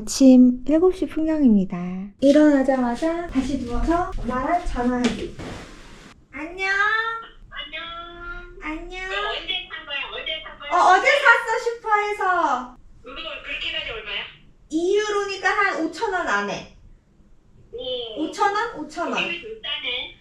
아침 7시 풍경입니다. 일어나자마자 다시 누워서 엄마랑 전화하기. 안녕. 안녕. 안녕. 너 언제 산 거야? 어제 산 거야? 어, 어제 샀어 슈퍼에서. 그거 그렇게까지 얼마야? 2유로니까 한 5천 원 안에. 오. 5천 원? 5천원. 되게 비싸네.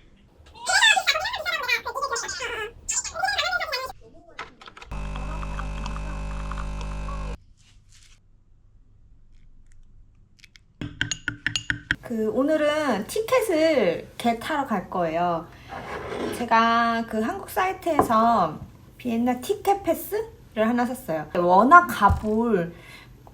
그 오늘은 티켓을 겟하러 갈 거예요. 제가 그 한국 사이트에서 비엔나 티켓 패스를 하나 샀어요. 워낙 가볼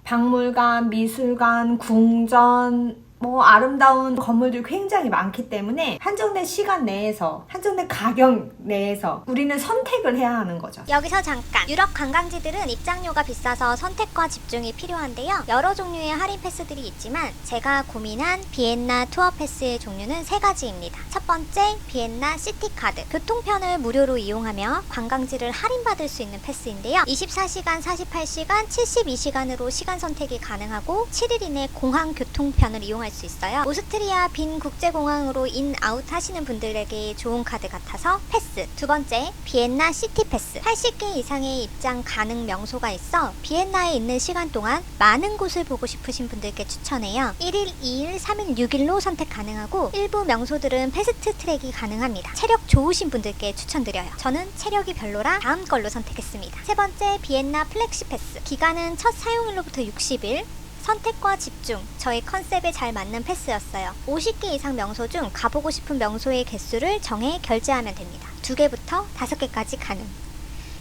박물관, 미술관, 궁전, 뭐 아름다운 건물들이 굉장히 많기 때문에 한정된 시간 내에서 한정된 가격 내에서 우리는 선택을 해야 하는 거죠. 여기서 잠깐 유럽 관광지들은 입장료가 비싸서 선택과 집중이 필요한데요. 여러 종류의 할인 패스들이 있지만 제가 고민한 비엔나 투어 패스의 종류는 세 가지입니다. 첫 번째 비엔나 시티 카드 교통편을 무료로 이용하며 관광지를 할인받을 수 있는 패스인데요. 24시간, 48시간, 72시간으로 시간 선택이 가능하고 7일 이내 공항 교통편을 이용할 수 있어요. 오스트리아 빈 국제공항으로 인아웃 하시는 분들에게 좋은 카드 같아서 패스. 두 번째, 비엔나 시티 패스. 80개 이상의 입장 가능 명소가 있어 비엔나에 있는 시간 동안 많은 곳을 보고 싶으신 분들께 추천해요. 1일, 2일, 3일, 6일로 선택 가능하고 일부 명소들은 패스트 트랙이 가능합니다. 체력 좋으신 분들께 추천드려요. 저는 체력이 별로라 다음 걸로 선택했습니다. 세 번째, 비엔나 플렉시 패스. 기간은 첫 사용일로부터 60일, 선택과 집중, 저희 컨셉에 잘 맞는 패스였어요. 50개 이상 명소 중 가보고 싶은 명소의 개수를 정해 결제하면 됩니다. 두 개부터 다섯 개까지 가능.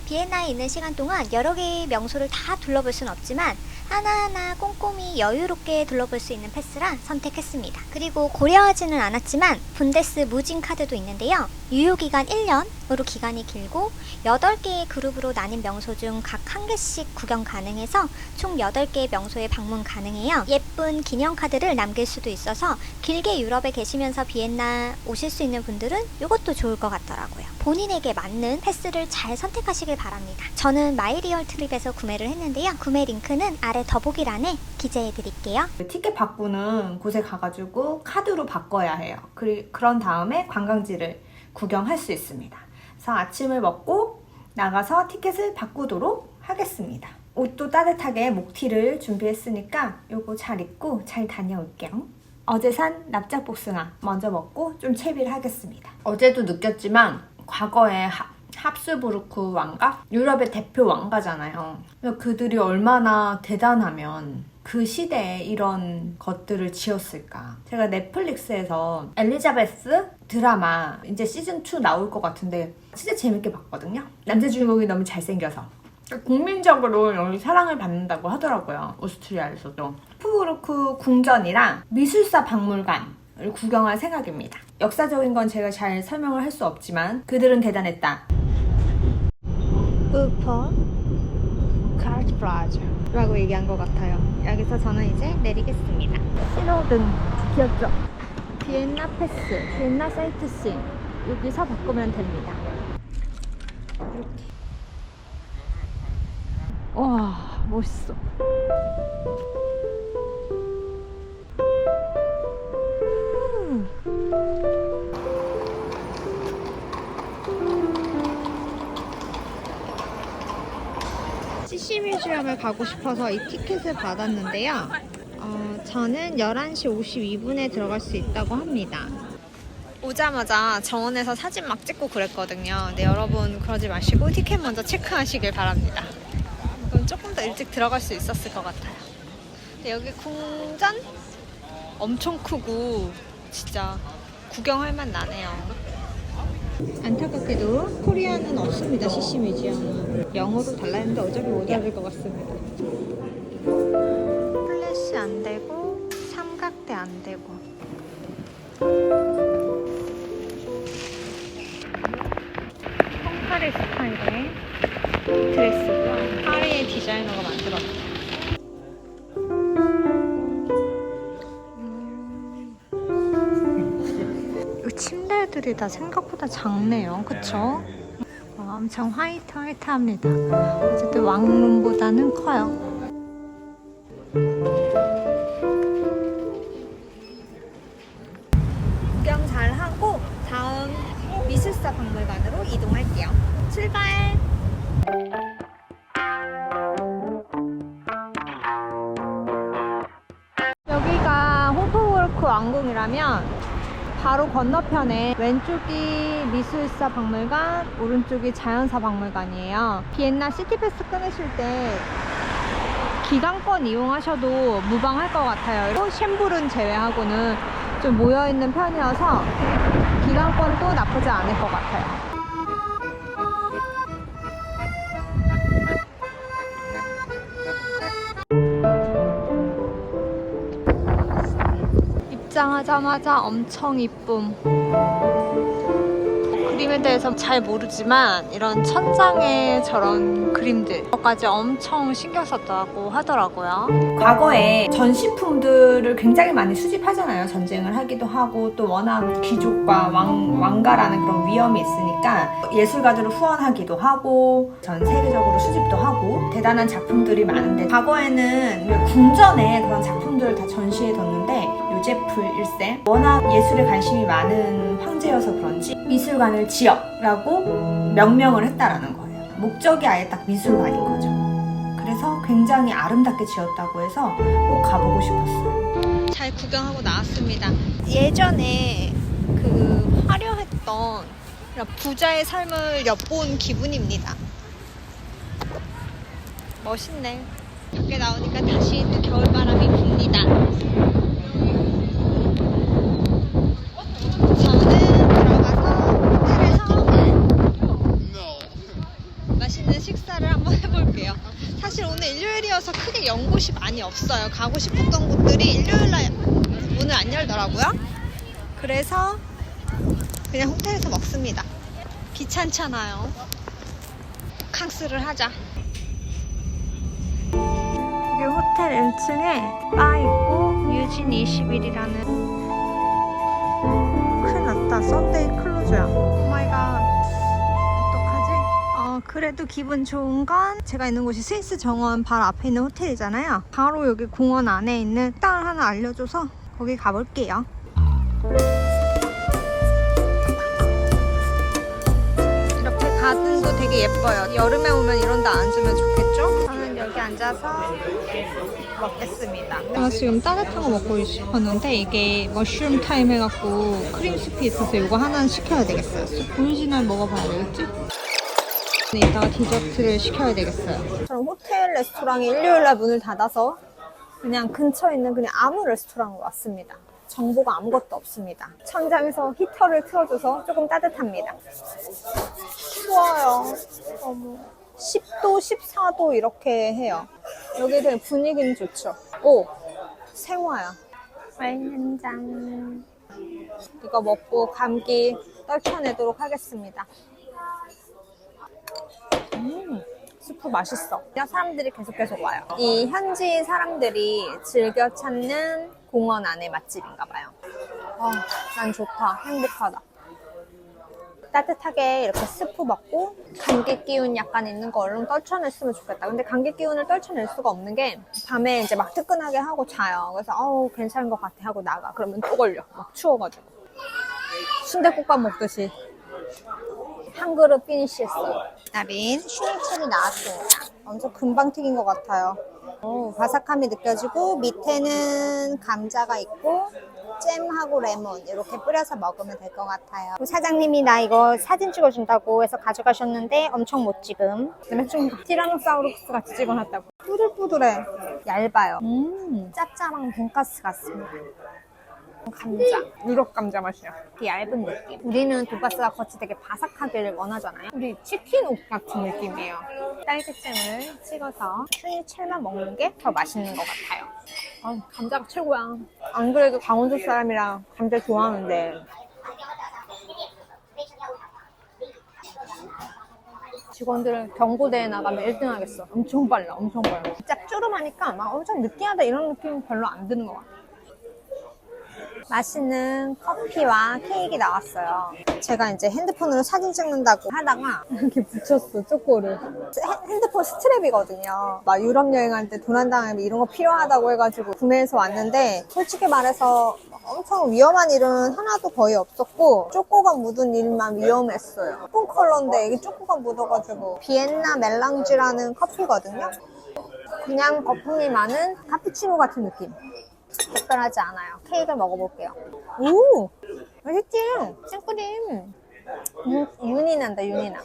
비엔나에 있는 시간 동안 여러 개의 명소를 다 둘러볼 순 없지만 하나하나 꼼꼼히 여유롭게 둘러볼 수 있는 패스라 선택했습니다. 그리고 고려하지는 않았지만 분데스 무진 카드도 있는데요. 유효기간 1년으로 기간이 길고 8개의 그룹으로 나뉜 명소 중 각 한 개씩 구경 가능해서 총 8개의 명소에 방문 가능해요. 예쁜 기념 카드를 남길 수도 있어서 길게 유럽에 계시면서 비엔나 오실 수 있는 분들은 이것도 좋을 것 같더라고요. 본인에게 맞는 패스를 잘 선택하시길 바랍니다. 저는 마이리얼 트립에서 구매를 했는데요. 구매 링크는 아래 더보기란에 기재해 드릴게요. 티켓 바꾸는 곳에 가가지고 카드로 바꿔야 해요. 그리, 그런 다음에 관광지를 구경할 수 있습니다. 그래서 아침을 먹고 나가서 티켓을 바꾸도록 하겠습니다. 옷도 따뜻하게 목티를 준비했으니까 요거 잘 입고 잘 다녀올게요. 어제 산 납작복숭아 먼저 먹고 좀 채비를 하겠습니다. 어제도 느꼈지만 과거에 하- 합스부르크 왕가? 유럽의 대표 왕가잖아요. 그들이 얼마나 대단하면 그 시대에 이런 것들을 지었을까. 제가 넷플릭스에서 엘리자베스 드라마 이제 시즌2 나올 것 같은데 진짜 재밌게 봤거든요. 남자 주인공이 너무 잘생겨서. 국민적으로 여기 사랑을 받는다고 하더라고요. 오스트리아에서도. 푸르크 궁전이랑 미술사 박물관 을 구경할 생각입니다. 역사적인 건 제가 잘 설명을 할 수 없지만 그들은 대단했다. 우퍼 카르트 플라자 라고 얘기한 것 같아요. 여기서 저는 이제 내리겠습니다. 신호등 귀엽죠? 비엔나 패스, 비엔나 사이트씬 여기서 바꾸면 됩니다. 이렇게. 와 멋있어. 음. CC 뮤지엄을 가고 싶어서 이 티켓을 받았는데요. 어, 저는 11시 52분에 들어갈 수 있다고 합니다. 오자마자 정원에서 사진 막 찍고 그랬거든요. 근데 여러분 그러지 마시고 티켓 먼저 체크하시길 바랍니다. 그럼 조금 더 일찍 들어갈 수 있었을 것 같아요. 근데 여기 궁전 엄청 크고 진짜 구경할 맛 나네요. 안타깝게도 코리아는 없습니다. CC 뮤지엄은 영어로 달라는데 어차피 못 알아들 것 같습니다. 플래시 안 되고 삼각대 안 되고. 다 생각보다 작네요. 그쵸? 와, 엄청 화이트 화이트합니다. 어쨌든 왕룸보다는 커요. 구경 잘하고 다음 미술사 박물관으로 이동할게요. 출발! 여기가 호프워크 왕궁이라면 바로 건너편에 왼쪽이 미술사 박물관, 오른쪽이 자연사 박물관이에요. 비엔나 시티패스 끊으실 때 기간권 이용하셔도 무방할 것 같아요. 또 쉔불은 제외하고는 좀 모여있는 편이어서 기간권도 나쁘지 않을 것 같아요. 입장하자마자 엄청 이쁨. 그림에 대해서 잘 모르지만 이런 천장에 저런 그림들 까지 엄청 신경 썼다고 하더라고요. 과거에 전시품들을 굉장히 많이 수집하잖아요. 전쟁을 하기도 하고 또 워낙 귀족과 왕, 왕가라는 그런 위험이 있으니까 예술가들을 후원하기도 하고 전 세계적으로 수집도 하고 대단한 작품들이 많은데 과거에는 궁전에 그런 작품들을 다 전시해 뒀는데 요제프 1세 워낙 예술에 관심이 많은 황제여서 그런지 미술관을 지역라고 명명을 했다라는 거예요. 목적이 아예 딱 미술관인 거죠. 그래서 굉장히 아름답게 지었다고 해서 꼭 가보고 싶었어요. 잘 구경하고 나왔습니다. 예전에 그 화려했던 부자의 삶을 엿본 기분입니다. 멋있네. 밖에 나오니까 다시 또 겨울바람이 붑니다. 저는 들어가서 호텔에서 맛있는 식사를 한번 해볼게요. 일요일이어서 크게 연 곳이 많이 없어요. 가고 싶었던 곳들이 일요일날 문을 안 열더라고요. 그래서 그냥 호텔에서 먹습니다. 귀찮잖아요. 캉스를 하자. 여기 호텔 1층에 바 있고 유진 20일이라는 큰일 났다. 썬데이 클로즈야. 그래도 기분 좋은 건 제가 있는 곳이 스위스 정원 바로 앞에 있는 호텔이잖아요. 바로 여기 공원 안에 있는 식당을 하나 알려줘서 거기 가볼게요. 이렇게 가든도 되게 예뻐요. 여름에 오면 이런 데 앉으면 좋겠죠? 저는 여기 앉아서 먹겠습니다. 아 지금 따뜻한 거 먹고 싶었는데 이게 머쉬룸 타임 해갖고 크림 스프 있어서 이거 하나 시켜야 되겠어요. 오리지널 먹어봐야 되겠지? 이따가 디저트를 시켜야 되겠어요. 저는 호텔 레스토랑이 일요일날 문을 닫아서 그냥 근처에 있는 그냥 아무 레스토랑으로 왔습니다. 정보가 아무것도 없습니다. 천장에서 히터를 틀어줘서 조금 따뜻합니다. 추워요. 너무. 10도, 14도 이렇게 해요. 여기 되게 분위기는 좋죠. 오! 생화야. 와인 한 잔. 이거 먹고 감기 떨쳐내도록 하겠습니다. 음, 스프 맛있어. 그냥 사람들이 계속 계속 와요. 이 현지 사람들이 즐겨 찾는 공원 안의 맛집인가 봐요. 아, 난 좋다. 행복하다. 따뜻하게 이렇게 스프 먹고 감기 기운 약간 있는 거 얼른 떨쳐냈으면 좋겠다. 근데 감기 기운을 떨쳐낼 수가 없는 게 밤에 이제 막 뜨끈하게 하고 자요. 그래서 어우 괜찮은 것 같아 하고 나가. 그러면 또 걸려. 막 추워가지고. 순대국밥 먹듯이 한 그릇 피니시했어요. 나린 슈니첼이 나왔습니다. 엄청 금방 튀긴 것 같아요. 오, 바삭함이 느껴지고 밑에는 감자가 있고 잼하고 레몬 이렇게 뿌려서 먹으면 될 것 같아요. 사장님이 나 이거 사진 찍어준다고 해서 가져가셨는데 엄청 못 찍음. 그다음에 좀 티라노사우루스 같이 찍어놨다고. 뿌들뿌들해. 얇아요. 음, 짭짤한 돈가스 같습니다. 감자, 유럽 감자 맛이야. 되게 얇은 느낌. 우리는 돈가스가 겉이 되게 바삭하기를 원하잖아요. 우리 치킨 옷 같은 느낌이에요. 딸기잼을 찍어서 슈니첼만 먹는 게 더 맛있는 것 같아요. 아, 감자가 최고야. 안 그래도 강원도 사람이라 감자 좋아하는데 직원들 경고대회 나가면 1등 하겠어. 엄청 빨라, 엄청 빨라. 짭조름하니까 막 엄청 느끼하다 이런 느낌 별로 안 드는 것 같아. 맛있는 커피와 케이크 나왔어요. 제가 이제 핸드폰으로 사진 찍는다고 하다가 이렇게 붙였어. 핸- 핸드폰 스트랩이거든요. 막 유럽 여행할 때 도난 당하면 이런 거 필요하다고 해가지고 구매해서 왔는데 솔직히 말해서 엄청 위험한 일은 하나도 거의 없었고 쪼꼬가 묻은 일만 위험했어요. 예쁜 컬러인데 이게 쪼꼬가 묻어가지고 비엔나 멜랑지라는 커피거든요. 그냥 거품이 많은 카푸치노 같은 느낌. 특별하지 않아요. 케이크를 먹어볼게요. 오! 맛있지? 생크림. 윤, 윤이 난다, 윤이 나.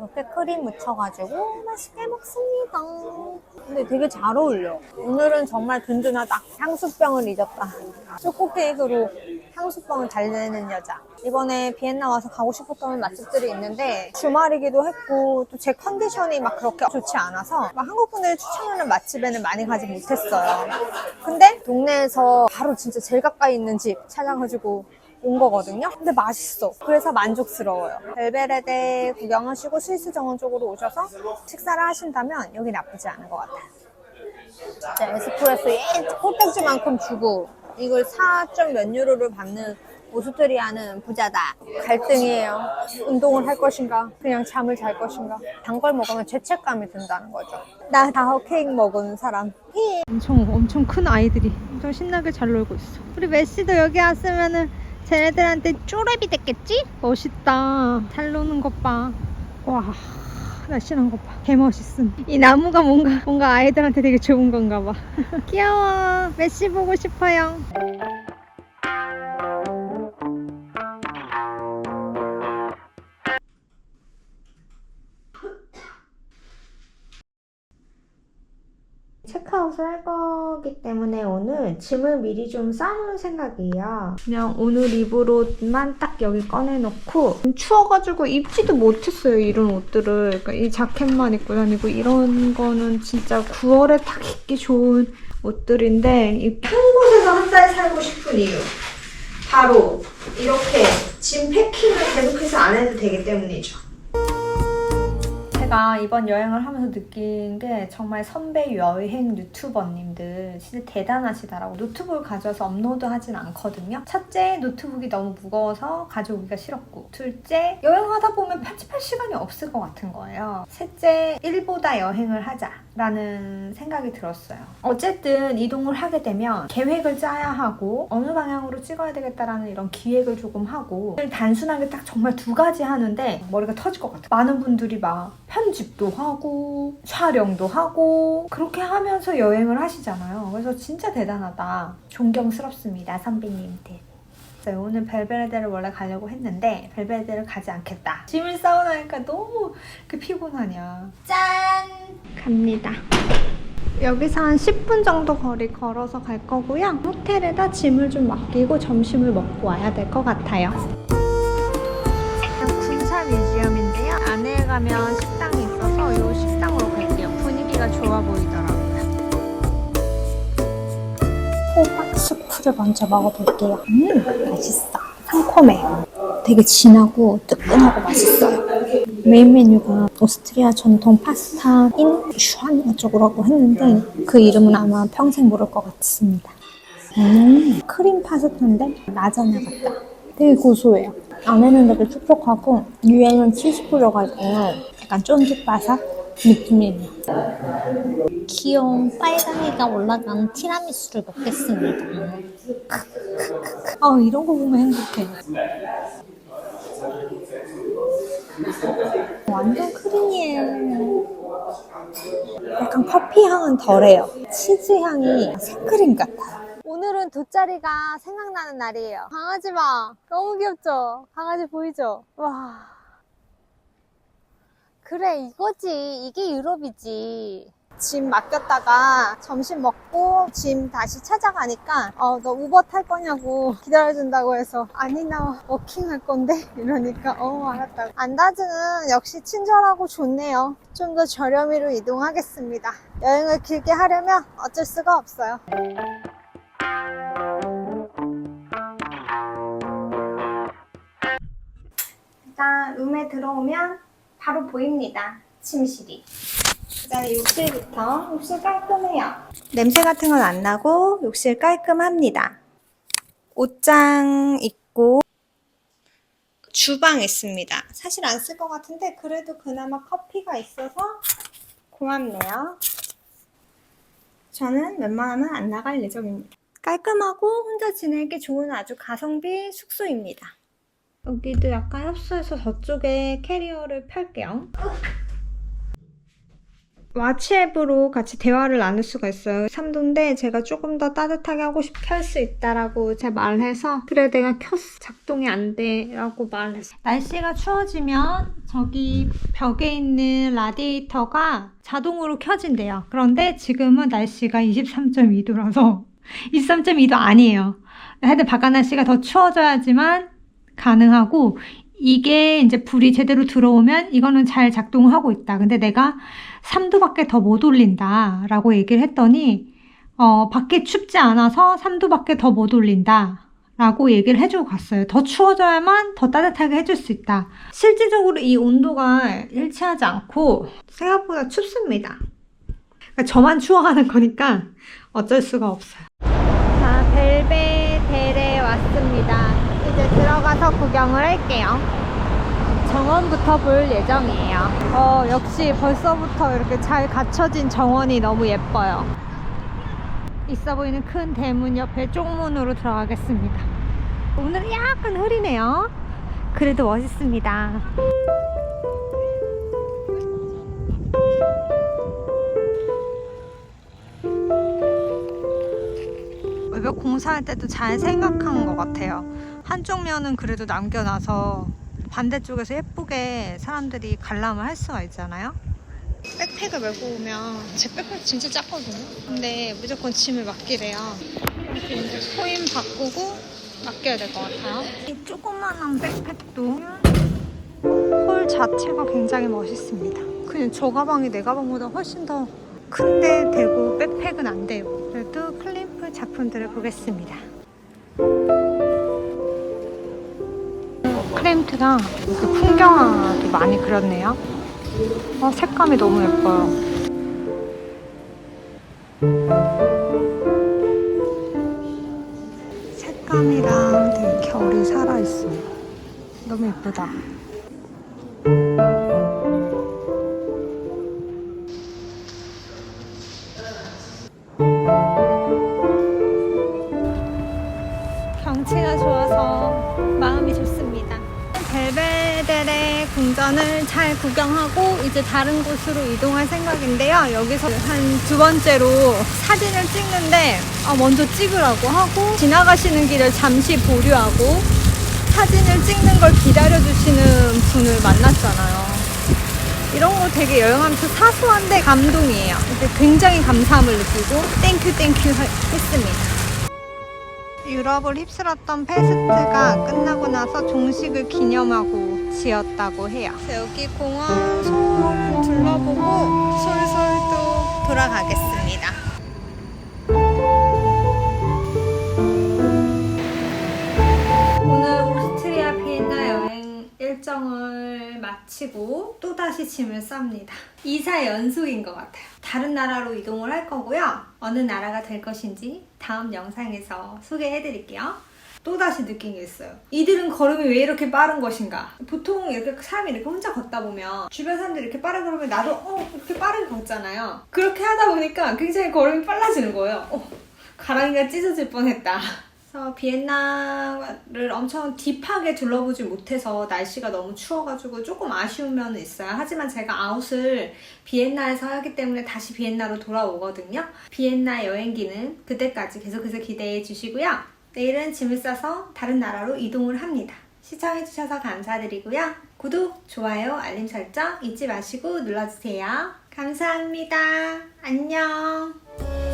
이렇게 크림 묻혀가지고 맛있게 먹습니다. 근데 되게 잘 어울려. 오늘은 정말 든든하다. 향수병을 잊었다. 초코 케이크로 향수병을 잘 내는 여자. 이번에 비엔나 와서 가고 싶었던 맛집들이 있는데 주말이기도 했고 또 제 컨디션이 막 그렇게 좋지 않아서 막 한국 분들이 추천하는 맛집에는 많이 가지 못했어요. 근데 동네에서 바로 진짜 제일 가까이 있는 집 찾아가지고 온 거거든요. 근데 맛있어. 그래서 만족스러워요. 벨베레데 구경하시고 스위스 정원 쪽으로 오셔서 식사를 하신다면 여기 나쁘지 않은 것 같아요. 진짜 에스프레소 예, 꼴딱지만큼 주고 이걸 4점 몇 유로를 받는 오스트리아는 부자다. 갈등이에요. 운동을 할 것인가, 그냥 잠을 잘 것인가. 단 걸 먹으면 죄책감이 든다는 거죠. 나 다호 케이크 먹은 사람. 엄청 엄청 큰 아이들이 엄청 신나게 잘 놀고 있어. 우리 메시도 여기 왔으면은 쟤네들한테 쪼랩이 됐겠지? 멋있다. 잘 노는 것 봐. 와. 날씬한 것 봐. 개 멋있음. 이 나무가 뭔가 뭔가 아이들한테 되게 좋은 건가 봐. 귀여워. 메시 보고 싶어요. 체크아웃을 할 거기 때문에 오늘 짐을 미리 좀 싸놓을 생각이에요. 그냥 오늘 입으로만 딱 여기 꺼내놓고 추워가지고 입지도 못했어요 이런 옷들을. 그러니까 이 자켓만 입고 다니고 이런 거는 진짜 9월에 딱 입기 좋은 옷들인데 이큰 곳에서 한 달 살고 싶은 이유. 바로 이렇게 짐 패킹을 계속해서 안 해도 되기 때문이죠. 제가 이번 여행을 하면서 느낀 게 정말 선배 여행 유튜버님들 진짜 대단하시다라고 노트북을 가져와서 업로드 하진 않거든요. 첫째 노트북이 너무 무거워서 가져오기가 싫었고 둘째 여행하다 보면 편집할 시간이 없을 것 같은 거예요. 셋째 일보다 여행을 하자라는 생각이 들었어요. 어쨌든 이동을 하게 되면 계획을 짜야 하고 어느 방향으로 찍어야 되겠다라는 이런 기획을 조금 하고 단순하게 딱 정말 두 가지 하는데 머리가 터질 것 같아요. 많은 분들이 막 편집도 하고 촬영도 하고 그렇게 하면서 여행을 하시잖아요. 그래서 진짜 대단하다. 존경스럽습니다, 선배님들. 오늘 벨베레데를 원래 가려고 했는데 벨베레데를 가지 않겠다. 짐을 싸워나니까 너무 그 피곤하냐. 짠! 갑니다. 여기서 한 10분 정도 거리 걸어서 갈 거고요. 호텔에다 짐을 좀 맡기고 점심을 먹고 와야 될 것 같아요. 안에 가면 식당이 있어서 이 식당으로 갈게요. 분위기가 좋아 보이더라고요. 호박 수프를 먼저 먹어볼게요. 음, 맛있어. 상콤해. 되게 진하고 뜨끈하고 맛있어요. 메인 메뉴가 오스트리아 전통 파스타인 슈아니아 쪽으로라고 했는데 그 이름은 아마 평생 모를 것 같습니다. 음, 크림 파스타인데 라자냐 같다. 되게 고소해요. 안에는 되게 촉촉하고 위에는 치즈 뿌려가지고 약간 쫀득바삭 느낌이에요. 귀여운 빨강이가 올라간 티라미수를 먹겠습니다. 아 이런 거 보면 행복해. 완전 크림이에요. 약간 커피 향은 덜해요. 치즈 향이 생크림 같아요. 오늘은 돗자리가 생각나는 날이에요. 강아지 봐. 너무 귀엽죠? 강아지 보이죠? 와. 그래, 이거지. 이게 유럽이지. 짐 맡겼다가 점심 먹고 짐 다시 찾아가니까 어, 너 우버 탈 거냐고 기다려준다고 해서 아니 나 워킹 할 건데 이러니까 어 알았다고 안다즈는 역시 친절하고 좋네요 좀 더 저렴이로 이동하겠습니다 여행을 길게 하려면 어쩔 수가 없어요 일단 룸에 들어오면 바로 보입니다 침실이 일단 욕실부터 욕실 깔끔해요. 냄새 같은 건 안 나고 욕실 깔끔합니다. 옷장 있고 주방 있습니다. 사실 안 쓸 것 같은데 그래도 그나마 커피가 있어서 고맙네요. 저는 웬만하면 안 나갈 예정입니다. 깔끔하고 혼자 지내기 좋은 아주 가성비 숙소입니다. 여기도 약간 협소해서 저쪽에 캐리어를 펼게요. 와치앱으로 같이 대화를 나눌 수가 있어요. 3도인데 제가 조금 더 따뜻하게 하고 싶게 할수 있다라고 제가 말을 해서 그래 내가 켰어. 작동이 안 돼. 라고 말을 했어요. 날씨가 추워지면 저기 벽에 있는 라디에이터가 자동으로 켜진대요. 그런데 지금은 날씨가 23.2도라서 23.2도 아니에요. 하여튼 바깥 날씨가 더 추워져야지만 가능하고 이게 이제 불이 제대로 들어오면 이거는 잘 작동을 하고 있다. 근데 내가 3도밖에 더 못 올린다. 라고 얘기를 했더니, 어, 밖에 춥지 않아서 3도밖에 더 못 올린다. 라고 얘기를 해주고 갔어요. 더 추워져야만 더 따뜻하게 해줄 수 있다. 실질적으로 이 온도가 일치하지 않고 생각보다 춥습니다. 그러니까 저만 추워하는 거니까 어쩔 수가 없어요. 왔습니다. 이제 들어가서 구경을 할게요. 정원부터 볼 예정이에요. 어, 역시 벌써부터 이렇게 잘 갖춰진 정원이 너무 예뻐요. 있어 보이는 큰 대문 옆에 쪽문으로 들어가겠습니다. 오늘은 약간 흐리네요. 그래도 멋있습니다. 외벽 공사할 때도 잘 생각한 것 같아요. 한쪽 면은 그래도 남겨놔서 반대쪽에서 예쁘게 사람들이 관람을 할 수가 있잖아요. 백팩을 메고 오면 제 백팩 진짜 작거든요. 근데 무조건 짐을 맡기래요. 이렇게 이제 코인 바꾸고 맡겨야 될 것 같아요. 이 조그만한 백팩도 홀 자체가 굉장히 멋있습니다. 그냥 저 가방이 내 가방보다 훨씬 더 큰데 되고 백팩은 안 돼요. 그래도 작품들을 보겠습니다. 크림트랑 이렇게 풍경화도 많이 그렸네요. 어, 색감이 너무 예뻐요. 색감이랑 되게 결이 살아있어요. 너무 예쁘다. 궁전을 잘 구경하고 이제 다른 곳으로 이동할 생각인데요. 여기서 한 두 번째로 사진을 찍는데 아, 먼저 찍으라고 하고 지나가시는 길을 잠시 보류하고 사진을 찍는 걸 기다려주시는 분을 만났잖아요. 이런 거 되게 여행하면서 사소한데 감동이에요. 굉장히 감사함을 느끼고 땡큐 땡큐 했습니다. 유럽을 휩쓸었던 페스트가 끝나고 나서 종식을 기념하고 지었다고 해요. 여기 공원 좀 둘러보고 솔솔 또 돌아가겠습니다. 오늘 오스트리아 비엔나 여행 일정을 마치고 또다시 짐을 쌉니다. 이사 연속인 것 같아요. 다른 나라로 이동을 할 거고요. 어느 나라가 될 것인지 다음 영상에서 소개해 드릴게요. 또다시 느낀 게 있어요. 이들은 걸음이 왜 이렇게 빠른 것인가? 보통 이렇게 사람이 이렇게 혼자 걷다 보면 주변 사람들이 이렇게 빠르게 걸으면 나도 어, 이렇게 빠르게 걷잖아요. 그렇게 하다 보니까 굉장히 걸음이 빨라지는 거예요. 어, 가랑이가 찢어질 뻔했다. 그래서 비엔나를 엄청 딥하게 둘러보지 못해서 날씨가 너무 추워가지고 조금 아쉬운 면은 있어요. 하지만 제가 아웃을 비엔나에서 하기 때문에 다시 비엔나로 돌아오거든요. 비엔나 여행기는 그때까지 계속해서 기대해 주시고요. 내일은 짐을 싸서 다른 나라로 이동을 합니다. 시청해주셔서 감사드리고요. 구독, 좋아요, 알림 설정 잊지 마시고 눌러주세요. 감사합니다. 안녕.